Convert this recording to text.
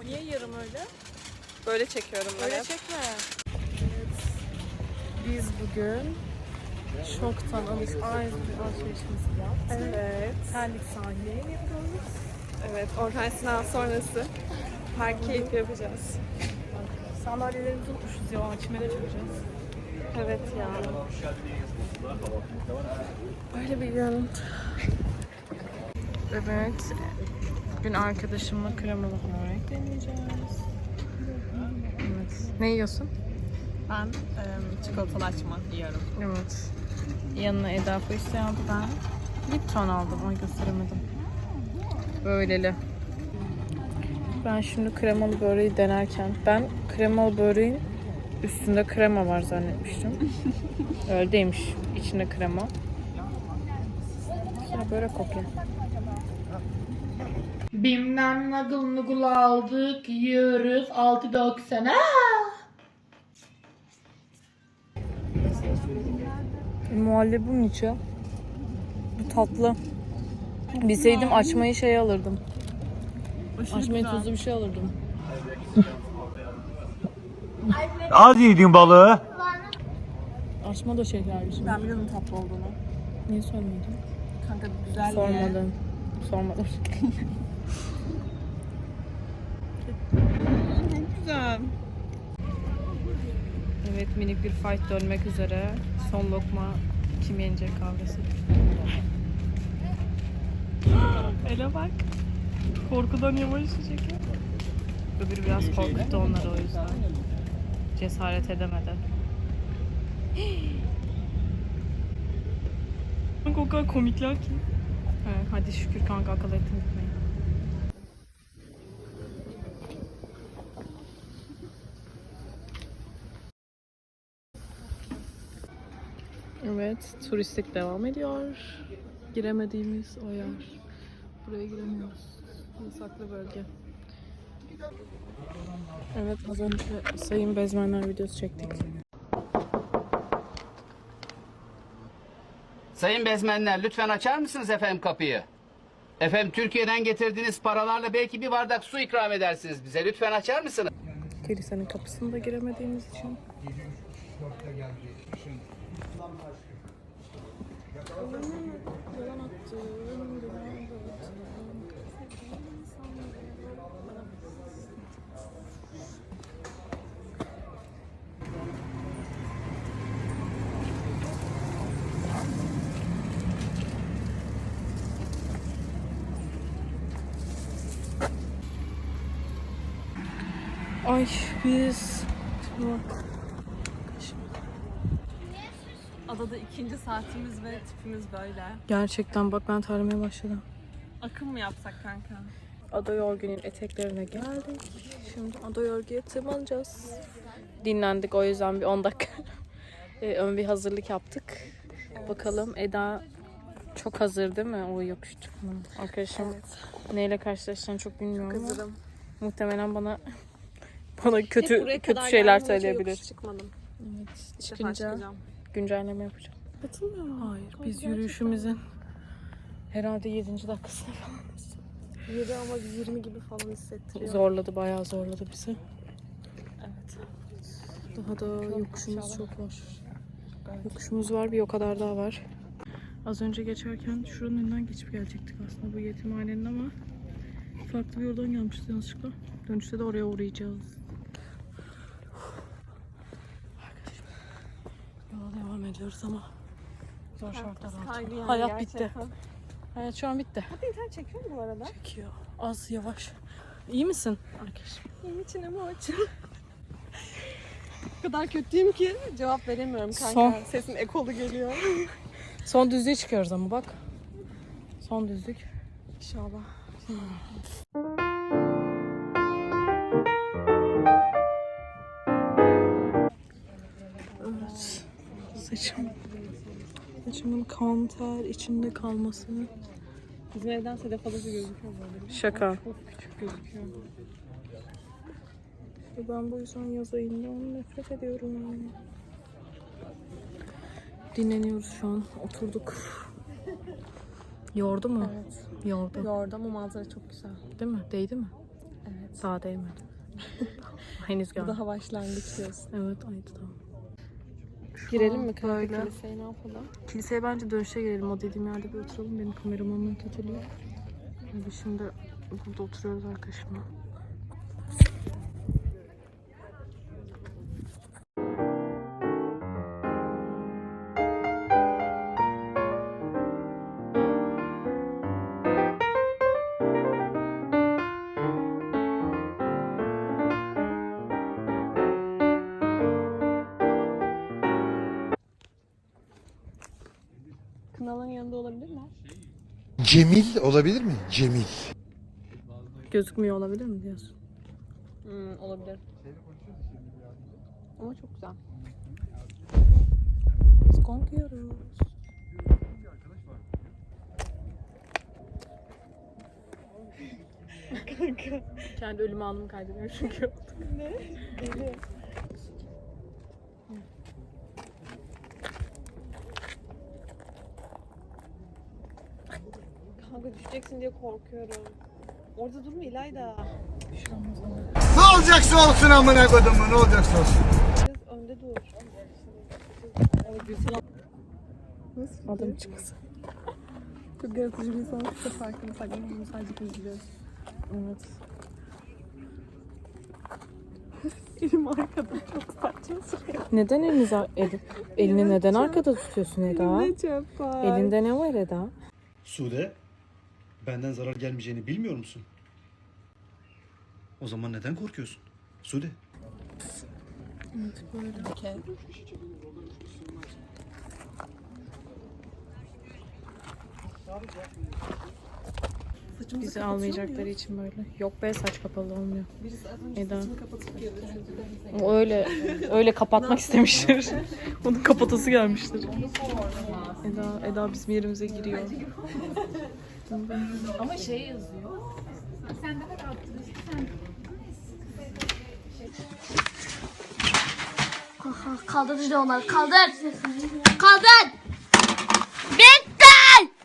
O niye yarım öyle? Böyle çekiyorum ben Öyle hep. çekme. Evet. Biz bugün şoktan alış alışverişimizi yaptık. Evet. Terlik sahileye yapıyoruz. Evet. Orhan sınav sonrası park keyfi yapacağız. Sandalyelerimizi unutmuşuz ya. Çimene çıkacağız. Evet ya. Böyle bir gün. Evet. Bugün arkadaşımla kremalı börek deneyeceğiz. Evet. Ne yiyorsun? Ben e, çikolatalı açma yiyorum. Evet. Yanına Eda Fıçtı aldı ben. Lipton aldım ama gösteremedim. Böyleli. Ben şimdi kremalı böreği denerken ben kremalı böreğin üstünde krema var zannetmiştim. Öyle değilmiş. İçinde krema. Ya börek kokuyor. Bim'den nagıl nugul aldık, yiyoruz. 6.90. Muhallebi bunun içi. Bu tatlı. Bilseydim açmayı şey alırdım. Açmayı tuzlu bir şey alırdım. Az yedin balığı. Açma da şekerli şimdi. Ben biliyordum tatlı olduğunu. Niye sormadın? Kanka güzel Sormadım. Sormadım. Güzel. Evet minik bir fight dönmek üzere. Son lokma kim yenecek kavgası. Ele bak. Korkudan yavaşlayacak ya. Öbürü biraz korkuttu onları o yüzden. Cesaret edemedi. Kanka o kadar komikler ki. He, hadi şükür kanka akıl ettim gitmeyi. Evet, turistik devam ediyor. Giremediğimiz o yer. Buraya giremiyoruz. Yasaklı bölge. Evet, az önce Sayın Bezmenler videosu çektik. Sayın bezmenler lütfen açar mısınız efendim kapıyı? Efendim Türkiye'den getirdiğiniz paralarla belki bir bardak su ikram edersiniz bize. Lütfen açar mısınız? Kilisenin kapısını da giremediğimiz için. Ay biz bak Adada ikinci saatimiz ve tipimiz böyle. gerçekten bak ben terlemeye başladım. Akım mı yapsak kanka? Ada Yorgi'nin eteklerine geldik. Şimdi Ada Yorgi'ye tırmanacağız. Dinlendik o yüzden bir 10 dakika e, ön bir hazırlık yaptık. Bakalım Eda çok hazır değil mi o yokuş çıkmanın? Arkadaşım neyle karşılaşacağını çok bilmiyorum ama Hazırım. muhtemelen bana bana kötü kötü şeyler söyleyebilir. yokuş çıkmadım. Evet, çıkınca çıkacağım. Güncelleme yapacağım. Katılmıyorum. Hayır, biz yürüyüşümüzün herhalde 7. dakikasında falanız. Yürü ama 20 gibi falan hissettiriyor. Zorladı, bayağı zorladı bizi. Evet. Daha da yokuşumuz çok var. Yokuşumuz var, bir o kadar daha var. Az önce geçerken şuranın önünden geçip gelecektik aslında bu yetimhanenin ama farklı bir yoldan gelmişiz yanlışlıkla. Dönüşte de oraya uğrayacağız. Yola devam ediyoruz ama zor şartlar altında. Yani Hayat bitti. gerçekten. Hayat şu an bitti. Hadi internet çekiyor mu bu arada? Çekiyor. Az yavaş. İyi misin? Arkadaşım. Benim için ama açım. o kadar kötüyüm ki cevap veremiyorum kanka. Son. Sesim ekolu geliyor. Son düzlüğe çıkıyoruz ama bak. Son düzlük. İnşallah. Saçım. Saçımın kan ter içinde kalması. Bizim evden Sedef Adası gözüküyor böyle. Şaka. Çok küçük gözüküyor. Ve Ben bu yüzden yaz ayından nefret ediyorum. Dinleniyoruz şu an. Oturduk. Yordu mu? Evet. Yordu. Yordu ama manzara çok güzel. Değil mi? Değdi mi? Evet. Daha değmedi. Henüz Bu gelmedi. daha başlangıç diyorsun. Evet aydı tamam. Girelim mi kanka Böyle. kiliseye ne yapalım? Kiliseye bence dönüşe gelelim. O dediğim yerde bir oturalım. Benim kameramın kötülüğü. Biz şimdi burada oturuyoruz arkadaşımla. Cemil olabilir mi? Cemil. Gözükmüyor olabilir mi diyorsun? Hmm, olabilir. Ama çok güzel. Biz korkuyoruz. Kanka. Kendi ölüm anımı kaydediyorum çünkü. Kanka düşeceksin diye korkuyorum. Orada durma İlayda. Ne olacaksa olsun amına kodumu ne olacaksa olsun. Biraz önde dur. Adam çıkmasın. Çok yaratıcı bir insan çok farkında saklanmıyor. Sadece izliyoruz. Evet. Elim arkada çok saçma sırıyor. Neden elinizi edip elini neden arkada tutuyorsun Eda? Ne çöp var. Elinde ne var Eda? Sude, benden zarar gelmeyeceğini bilmiyor musun? O zaman neden korkuyorsun? Sude. Bizi almayacakları için böyle. Yok be saç kapalı olmuyor. Eda. O öyle öyle kapatmak istemiştir. Onun kapatası gelmiştir. Eda Eda bizim yerimize giriyor. Kaldır işte onları. Kaldır. Kaldır.